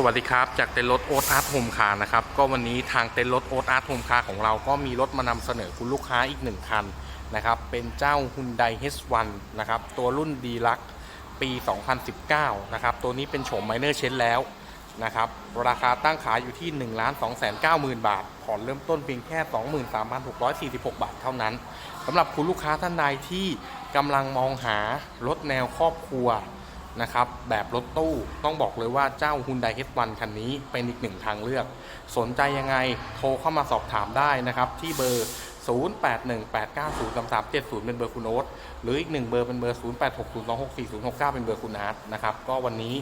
สวัสดีครับ จากเต็นท์รถโอ๊ตอาร์ตโฮมคาร์นะครับ ก็วันนี้ทางเต็นท์รถโอ๊ตอาร์ตโฮมคาร์ของเราก็มีรถมานำเสนอคุณลูกค้าอีกหนึ่งคันนะครับ เป็นเจ้า Hyundai H1 นะครับ ตัวรุ่นดีลักปี 2019 นะครับ ตัวนี้เป็นโฉมไมเนอร์เชนแล้วนะครับ ราคาตั้งขายอยู่ที่ 1 2 9 0 0 0 0 บาท ผ่อนเริ่มต้นเพียงแค่ 23,646 บาทเท่านั้นสำหรับคุณลูกค้าท่านใดที่กำลังมองหารถแนวครอบครัว นะครับแบบรถตู้ต้องบอกเลยว่าเจ้า Hyundai H1 คันนี้เป็นอีกหนึ่งทางเลือก สนใจยังไงโทรเข้ามาสอบถามได้นะครับที่เบอร์ 0818903370 เป็นเบอร์คุณโอ๊ตหรืออีกหนึ่งเบอร์เป็นเบอร์ 0860264069 เป็นเบอร์คุณอาร์ตนะครับก็วันนี้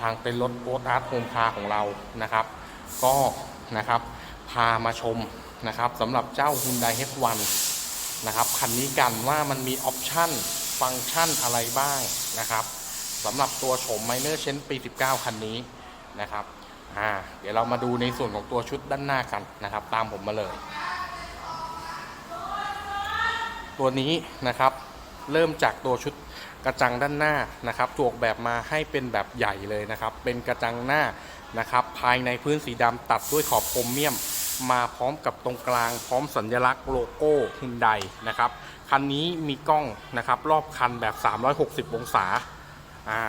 ทางเป็นรถโอ๊ตอาร์ตโฮมคาร์ของเรานะครับ ก็นะครับพามาชมนะครับสำหรับเจ้า Hyundai H1 นะครับคันนี้กันว่ามันมีออปชั่นฟังก์ชันอะไรบ้างนะครับ สำหรับตัวโฉมไมเนอร์เชนปี 19 คันนี้นะครับอ่าเดี๋ยวเรามาดูในส่วนของตัวชุดด้านหน้ากันนะครับ ตามผมมาเลย ตัวนี้นะครับเริ่มจากตัวชุดกระจังด้านหน้านะครับถูกแบบมาให้เป็นแบบใหญ่เลยนะครับ เป็นกระจังหน้านะครับ ภายในพื้นสีดำตัดด้วยขอบโครเมียม มาพร้อมกับตรงกลาง พร้อมสัญลักษณ์โลโก้ฮุนไดนะครับ คันนี้มีกล้องนะครับ รอบคันแบบ 360 องศา อ่า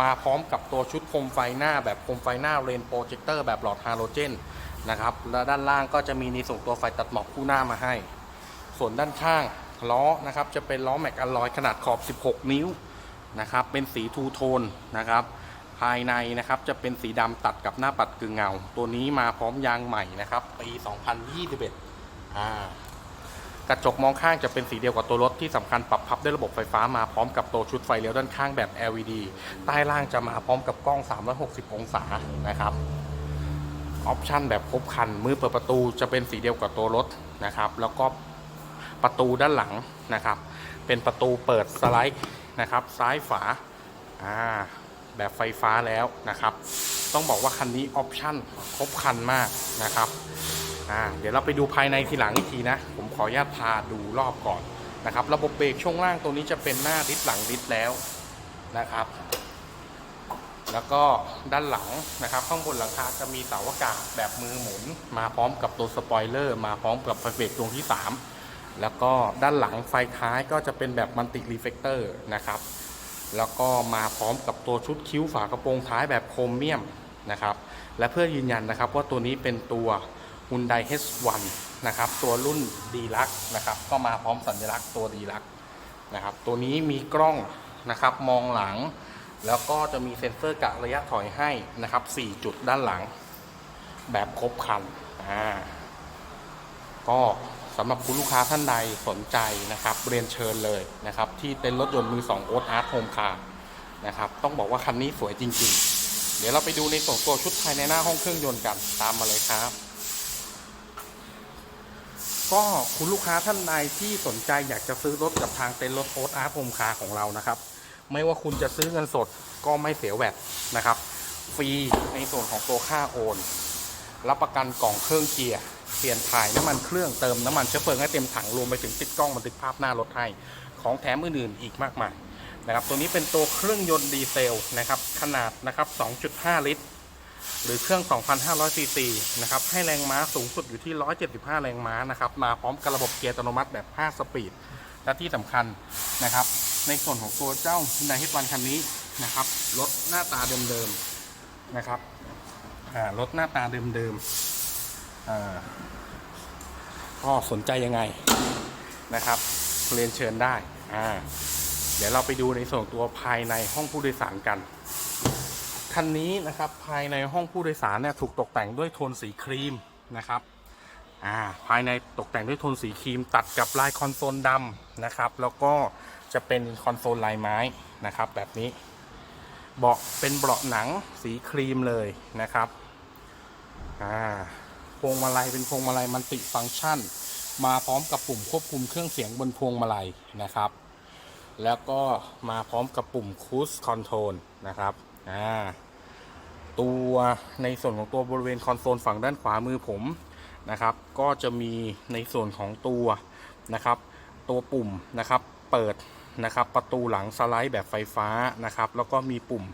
มาพร้อมกับตัวชุดโคมไฟหน้าแบบโคมไฟหน้าเรนโปรเจคเตอร์แบบหลอดฮาโลเจนนะครับและด้านล่างก็จะมีในส่วนตัวไฟตัดหมอกคู่หน้ามาให้ ส่วนด้านข้างล้อนะครับจะเป็นล้อแม็กอลลอยขนาดขอบ 16 นิ้วนะครับเป็นสีทูโทนนะครับภายในนะครับจะเป็นสีดำตัดกับหน้าปัดกึ่งเงา ตัวนี้มาพร้อมยางใหม่นะครับปี 2021อ่า กระจกมองข้างจะเป็นสีเดียวกับตัวรถที่สำคัญปรับพับด้วยระบบไฟฟ้ามาพร้อมกับตัวชุดไฟเลี้ยวด้านข้างแบบ LED ใต้ล่างจะมาพร้อมกับกล้อง 360 องศานะครับออปชันแบบครบคันมือเปิดประตูจะเป็นสีเดียวกับตัวรถนะครับ แล้วก็ประตูด้านหลังนะครับ เป็นประตูเปิดสไลด์นะครับ ซ้ายฝาอ่าแบบไฟฟ้าแล้วนะครับ ต้องบอกว่าคันนี้ออปชันครบคันมากนะครับ อ่าเดี๋ยวเราไปดูภายในทีหลังอีกทีนะ ผมขออนุญาตพาดูรอบก่อนนะครับ ระบบเบรกช่วงล่างตัวนี้จะเป็นหน้าดิสหลังดิสแล้วนะครับ แล้วก็ด้านหลังนะครับ ข้างบนหลังคาจะมีเสาอากาศแบบมือหมุน มาพร้อมกับตัวสปอยเลอร์ มาพร้อมกับไฟเบรกดวงที่ 3 แล้วก็ด้านหลังไฟท้ายก็จะเป็นแบบมัลติรีเฟกเตอร์นะครับ แล้วก็มาพร้อมกับตัวชุดคิ้วฝากระโปรงท้ายแบบโครเมียมนะครับ และเพื่อยืนยันนะครับว่าตัวนี้เป็นตัว Hyundai H1 นะครับ ตัวรุ่นดีลักนะครับ ก็มาพร้อมสัญลักษณ์ตัวดีลักนะครับ ตัวนี้มีกล้องนะครับมองหลัง แล้วก็จะมีเซ็นเซอร์กะระยะถอยให้นะครับ 4 จุดด้านหลัง แบบครบคันอ่าก็สำหรับคุณลูกค้าท่านใดสนใจนะครับ เรียนเชิญเลยนะครับ ที่เต็นรถยนต์มือ2โอ๊ตอาร์ตโฮมคาร์นะครับ ต้องบอกว่าคันนี้สวยจริง ๆ เดี๋ยวเราไปดูในส่วนตัวชุดภายในหน้าห้องเครื่องยนต์กันตามมาเลยครับ ก็คุณลูกค้าท่านใดที่สนใจอยากจะซื้อรถกับทางเต็นท์รถโอ๊ตอาร์ตโฮมคาร์ของเรานะครับ ไม่ว่าคุณจะซื้อเงินสดก็ไม่เสียแวดนะครับ ฟรีในส่วนของตัวค่าโอน รับประกันกล่องเครื่องเกียร์เปลี่ยนถ่ายน้ำมันเครื่องเติมน้ำมันเชื้อเพลิงให้เต็มถังรวมไปถึงติดกล้องบันทึกภาพหน้ารถให้ของแถมอื่นๆอีกมากมายนะครับตัวนี้เป็นตัวเครื่องยนต์ดีเซลนะครับขนาดนะครับ 2.5 ลิตร หรือเครื่อง 2,500ซีซีนะครับ ให้แรงม้าสูงสุดอยู่ที่ 175 แรงม้านะครับ มาพร้อมกับระบบเกียร์อัตโนมัติแบบ 5 สปีด และที่สำคัญนะครับ ในส่วนของตัวเจ้า Hyundai H1 คันนี้นะครับ รถหน้าตาเดิมๆนะครับรถหน้าตาเดิมๆก็สนใจยังไงนะครับเรียนเชิญได้อ่าเดี๋ยวเราไปดูในส่วนตัวภายในห้องผู้โดยสารกัน คันนี้นะครับภายในห้องผู้โดยสารเนี่ยถูกตกแต่งด้วยโทนสีครีมนะครับอ่าภายในตกแต่งด้วยโทนสีครีม ตัดกับลายคอนโซลดำนะครับ แล้วก็จะเป็นคอนโซลลายไม้นะครับแบบนี้เบาะเป็นเบาะหนังสีครีมเลยนะครับอ่าพวงมาลัยเป็นพวงมาลัยมันติฟังก์ชัน มาพร้อมกับปุ่มควบคุมเครื่องเสียงบนพวงมาลัยนะครับ แล้วก็มาพร้อมกับปุ่ม Cruise Control นะครับอ่า ตัวในส่วนของตัวบริเวณคอนโซลฝั่งด้านขวามือผมนะครับ ก็จะมีในส่วนของตัวนะครับ ตัวปุ่มนะครับ เปิดนะครับประตูหลังสไลด์แบบไฟฟ้านะครับ แล้วก็มีปุ่ม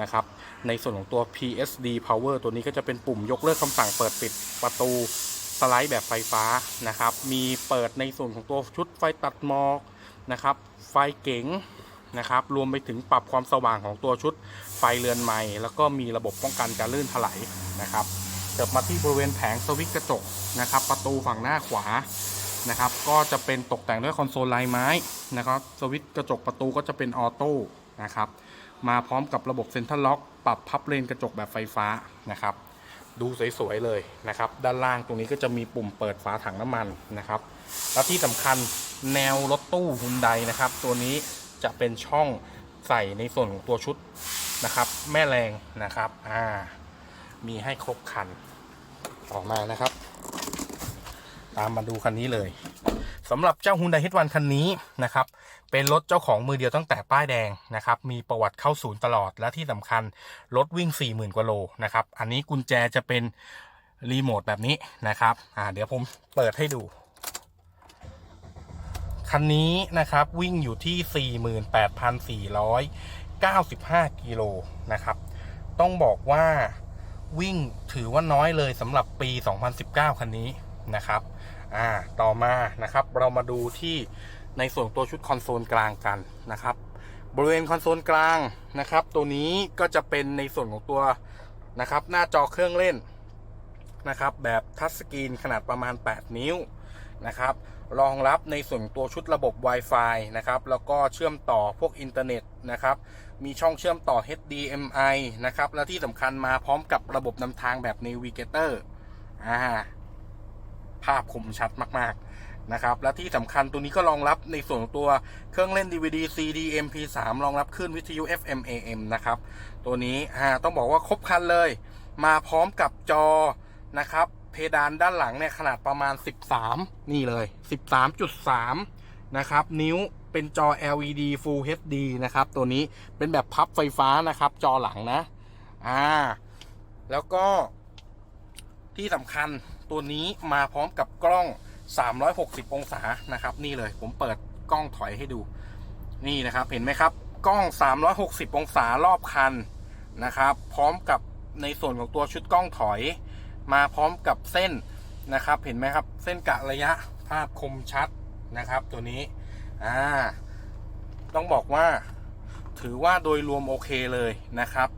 นะครับ ในส่วนของตัว PSD Power ตัวนี้ก็จะเป็นปุ่มยกเลิกคำสั่งเปิดปิดประตูสไลด์แบบไฟฟ้านะครับ มีเปิดในส่วนของตัวชุดไฟตัดหมอกนะครับ ไฟเก๋ง นะครับ รวมไปถึงปรับความสว่างของตัวชุดไฟเรือนใหม่ แล้วก็มีระบบป้องกันการลื่นถลายนะครับเกิดมาที่บริเวณแผงสวิตช์กระจกนะครับ ประตูฝั่งหน้าขวานะครับ ก็จะเป็นตกแต่งด้วยคอนโซลลายไม้นะครับ สวิตช์กระจกประตูก็จะเป็นออโต้นะครับ มาพร้อมกับระบบเซ็นทรัลล็อก ปรับพับเลนกระจกแบบไฟฟ้านะครับ ดูสวยๆเลยนะครับ ด้านล่างตรงนี้ก็จะมีปุ่มเปิดฝาถังน้ำมันนะครับ แล้วที่สำคัญแนวรถตู้ฮุนไดนะครับ ตัวนี้ จะเป็นช่องใส่ในส่วนของตัวชุดนะครับ แม่แรงนะครับอ่ามีให้ครบคันออกมานะครับ ตามมาดูคันนี้เลยสำหรับเจ้า Hyundai H1 คันนี้นะครับ เป็นรถเจ้าของมือเดียวตั้งแต่ป้ายแดงนะครับ มีประวัติเข้าศูนย์ตลอดและที่สำคัญรถวิ่ง 40,000 กว่าโลนะครับ อันนี้กุญแจจะเป็นรีโมทแบบนี้นะครับ อ่า เดี๋ยวผมเปิดให้ดู คันนี้นะครับวิ่งอยู่ที่ 48,495 กิโลนะครับ ต้องบอกว่าวิ่งถือว่าน้อยเลยสำหรับปี 2019 คันนี้นะครับอ่าต่อมานะครับเรามาดูที่ในส่วนตัวชุดคอนโซลกลางกันนะครับ บริเวณคอนโซลกลางนะครับ ตัวนี้ก็จะเป็นในส่วนของตัวนะครับ หน้าจอเครื่องเล่นนะครับ แบบทัชสกรีนขนาดประมาณ 8 นิ้ว นะครับ รองรับในส่วนตัวชุดระบบ Wi-Fi นะครับ แล้วก็เชื่อมต่อพวกอินเทอร์เน็ตนะครับ มีช่องเชื่อมต่อ HDMI นะครับ และที่สำคัญมาพร้อมกับระบบนำทางแบบ Navigator อ่า ภาพคมชัดมากๆนะครับ และที่สำคัญตัวนี้ก็รองรับในส่วนตัวเครื่องเล่น DVD CD MP3 รองรับคลื่นวิทยุ FM AM นะครับ ตัวนี้อ่าต้องบอกว่าครบครันเลย มาพร้อมกับจอนะครับ เพดานด้านหลังเนี่ยขนาดประมาณ 13 นี่เลย 13.3 นะครับ นิ้วเป็นจอ LED Full HD นะครับ ตัวนี้เป็นแบบพับไฟฟ้านะครับ จอหลังนะ อ่า แล้วก็ที่สำคัญตัวนี้มาพร้อมกับกล้อง 360 องศานะครับ นี่เลยผมเปิดกล้องถอยให้ดู นี่นะครับ เห็นไหมครับ กล้อง 360 องศารอบคันนะครับ พร้อมกับในส่วนของตัวชุดกล้องถอย มาพร้อมกับเส้นนะครับ เห็นไหมครับ เส้นกะระยะภาพคมชัดนะครับ ตัวนี้อ่าต้องบอกว่าถือว่าโดยรวมโอเคเลยนะครับ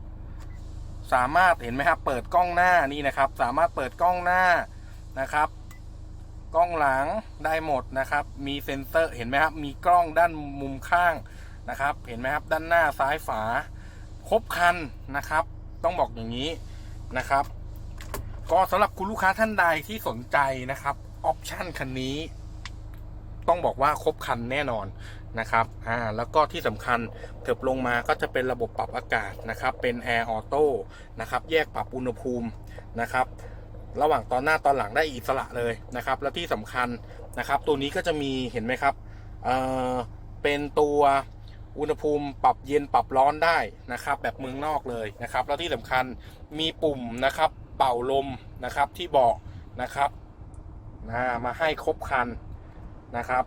สามารถเห็นไหมครับ เปิดกล้องหน้านี่นะครับ สามารถเปิดกล้องหน้านะครับ กล้องหลังได้หมดนะครับ มีเซ็นเซอร์เห็นไหมครับ มีกล้องด้านมุมข้างนะครับ เห็นไหมครับ ด้านหน้าซ้ายฝา ครบคันนะครับ ต้องบอกอย่างนี้นะครับ ก็สำหรับคุณลูกค้าท่านใดที่สนใจนะครับออปชันคันนี้ ต้องบอกว่าครบคันแน่นอนนะครับอ่าแล้วก็ที่สำคัญเถิบลงมาก็จะเป็นระบบปรับอากาศนะครับ เป็นแอร์ออโต้นะครับ แยกปรับอุณหภูมินะครับ ระหว่างตอนหน้าตอนหลังได้อิสระเลยนะครับ และที่สำคัญนะครับ ตัวนี้ก็จะมีเห็นไหมครับเอ่อเป็นตัวอุณหภูมิปรับเย็นปรับร้อนได้นะครับ แบบเมืองนอกเลยนะครับ แล้วที่สำคัญมีปุ่มนะครับ เป่าลมนะครับที่เบาะนะครับนะมาให้ครบคันนะครับ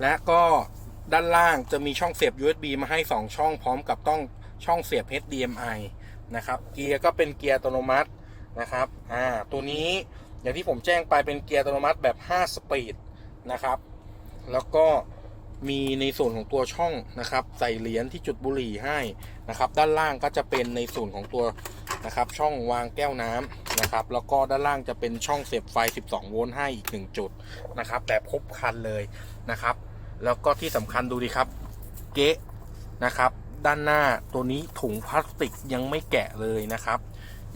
และก็ด้านล่างจะมีช่องเสียบ USB มาให้ 2 ช่องพร้อมกับต้องช่องเสียบ HDMI นะครับเกียร์ก็เป็นเกียร์อัตโนมัตินะครับอ่าตัวนี้อย่างที่ผมแจ้งไปเป็นเกียร์อัตโนมัติแบบ 5 สปีดนะครับ แล้วก็ มีในส่วนของตัวช่องนะครับ ใส่เหรียญที่จุดบุหรี่ให้นะครับ ด้านล่างก็จะเป็นในส่วนของตัวนะครับ ช่องวางแก้วน้ำนะครับ แล้วก็ด้านล่างจะเป็นช่องเสียบไฟ 12 โวลต์ให้อีก 1 จุดนะครับแบบครบคันเลยนะครับ แล้วก็ที่สำคัญดูดิครับ เก๊ะนะครับ ด้านหน้าตัวนี้ถุงพลาสติกยังไม่แกะเลยนะครับ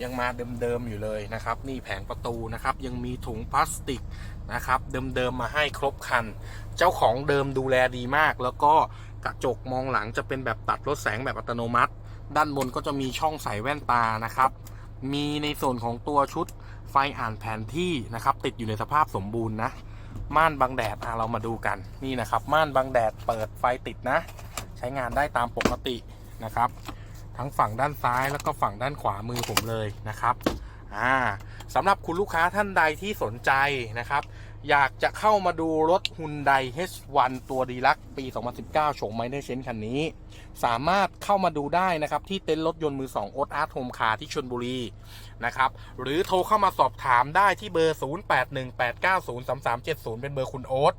ยังมาเดิมๆอยู่เลยนะครับ นี่แผงประตูนะครับ ยังมีถุงพลาสติกนะครับ เดิมๆมาให้ครบคัน เจ้าของเดิมดูแลดีมาก แล้วก็กระจกมองหลังจะเป็นแบบตัดลดแสงแบบอัตโนมัติ ด้านบนก็จะมีช่องใส่แว่นตานะครับ มีในส่วนของตัวชุดไฟอ่านแผนที่นะครับ ติดอยู่ในสภาพสมบูรณ์นะ ม่านบังแดดอะเรามาดูกันนี่นะครับ ม่านบังแดดเปิดไฟติดนะ ใช้งานได้ตามปกตินะครับ ทั้งฝั่งด้านซ้ายแล้วก็ฝั่งด้านขวามือผมเลยนะครับอ่าสำหรับคุณลูกค้าท่านใดที่สนใจนะครับ อยากจะเข้ามาดูรถ Hyundai H1 ตัวดีลักปี 2019 โฉมไม่ได้เชนคันนี้ สามารถเข้ามาดูได้นะครับ ที่เต็นท์รถยนต์มือ2โอ๊ตอาร์ตโฮมคาร์ที่ชลบุรีนะครับ หรือโทรเข้ามาสอบถามได้ที่เบอร์ 0818903370 เป็นเบอร์คุณโอ๊ต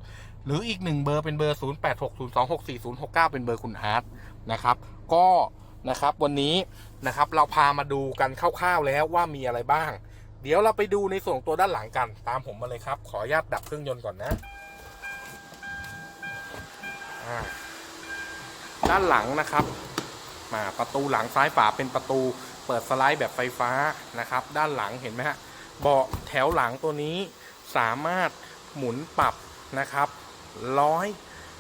หรืออีกหนึ่งเบอร์เป็นเบอร์ 0860264069 เป็นเบอร์คุณอาร์ตนะครับ ก็ นะครับ วันนี้นะครับเราพามาดูกันคร่าวๆแล้วว่ามีอะไรบ้าง เดี๋ยวเราไปดูในส่วนตัวด้านหลังกัน ตามผมมาเลยครับ ขออนุญาตดับเครื่องยนต์ก่อนนะด้านหลังนะครับ มาประตูหลังซ้ายฝาเป็นประตูเปิดสไลด์แบบไฟฟ้านะครับ ด้านหลังเห็นไหมฮะเบาะแถวหลังตัวนี้สามารถหมุนปรับนะครับร้อย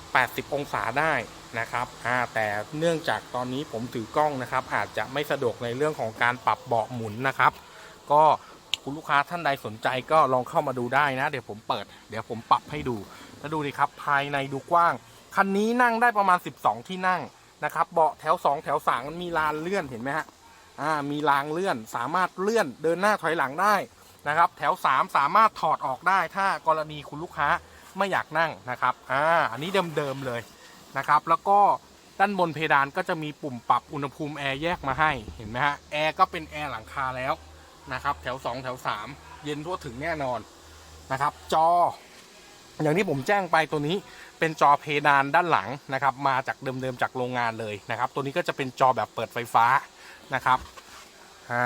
80 องศาได้ นะครับอ่าแต่เนื่องจากตอนนี้ผมถือกล้องนะครับ อาจจะไม่สะดวกในเรื่องของการปรับเบาะหมุนนะครับ ก็คุณลูกค้าท่านใดสนใจก็ลองเข้ามาดูได้นะ เดี๋ยวผมเปิด เดี๋ยวผมปรับให้ดูแล้วดูดิครับ ภายในดูกว้าง คันนี้นั่งได้ประมาณ 12 ที่นั่งนะครับ เบาะแถว 2 แถว3มันมีลานเลื่อนเห็นไหมฮะอ่ามีรางเลื่อนสามารถเลื่อนเดินหน้าถอยหลังได้นะครับ แถว 3 สามารถถอดออกได้ ถ้ากรณีคุณลูกค้าไม่อยากนั่งนะครับอ่าอันนี้เดิมๆเลย นะครับ แล้วก็ด้านบนเพดานก็จะมีปุ่มปรับอุณหภูมิแอร์แยกมาให้เห็นไหมฮะแอร์ก็เป็นแอร์หลังคาแล้วนะครับแถว 2 แถว 3 เย็นทั่วถึงแน่นอนนะครับ จอ อย่างที่ผมแจ้งไปตัวนี้เป็นจอเพดานด้านหลังนะครับ มาจากเดิมๆจากโรงงานเลยนะครับ ตัวนี้ก็จะเป็นจอแบบเปิดไฟฟ้านะครับอ่า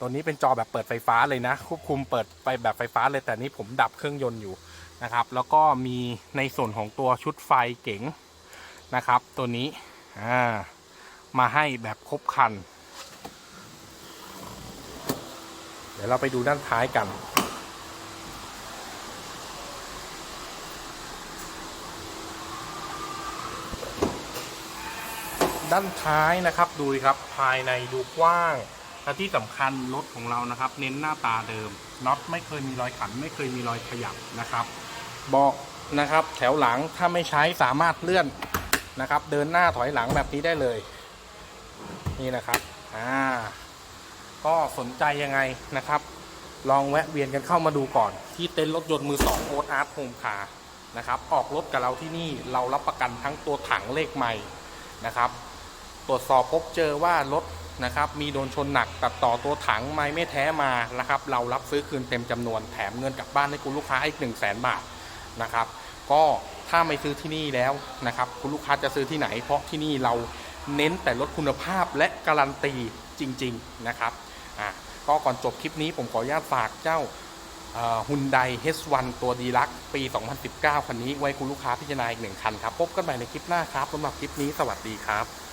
ตัวนี้เป็นจอแบบเปิดไฟฟ้าเลยนะ ควบคุมเปิดไปแบบไฟฟ้าเลยแต่นี้ผมดับเครื่องยนต์อยู่นะครับ แล้วก็มีในส่วนของตัวชุดไฟเก๋ง นะครับ ตัวนี้มาให้แบบครบคัน เดี๋ยวเราไปดูด้านท้ายกัน ด้านท้ายนะครับดูครับภายในดูกว้างและที่สำคัญรถของเรานะครับ เน้นหน้าตาเดิมน็อตไม่เคยมีรอยขัน ไม่เคยมีรอยขยับนะครับเบาะนะครับ แถวหลังถ้าไม่ใช้สามารถเลื่อน นะครับ เดินหน้าถอยหลังแบบนี้ได้เลย นี่นะครับอ่าก็สนใจยังไงนะครับ ลองแวะเวียนกันเข้ามาดูก่อน ที่เต็นท์รถยนต์มือ2โอ๊ตอาร์ตโฮมคาร์นะครับออกรถกับเราที่นี่เรารับประกันทั้งตัวถังเลขใหม่นะครับ ตรวจสอบพบเจอว่ารถนะครับมีโดนชนหนักตัดต่อตัวถังไม้ไม่แท้มานะครับเรารับซื้อคืนเต็มจำนวนแถมเงินกลับบ้านให้คุณลูกค้าอีก 1 0 0 0 0แบาทนะครับ ก็ ถ้าไม่ซื้อที่นี่แล้วนะครับคุณลูกค้าจะซื้อที่ไหน เพราะที่นี่เราเน้นแต่ลดคุณภาพและการันตีจริง ๆ นะครับอะก็ก่อนจบคลิปนี้ผมขออนุญาตฝากเจ้าฮุนได H1 ตัวดีลักปี 2019 คันนี้ไว้คุณลูกค้าพิจารณาอีกหนึ่งคันครับ พบกันใหม่ในคลิปหน้าครับสำหรับคลิปนี้สวัสดีครับ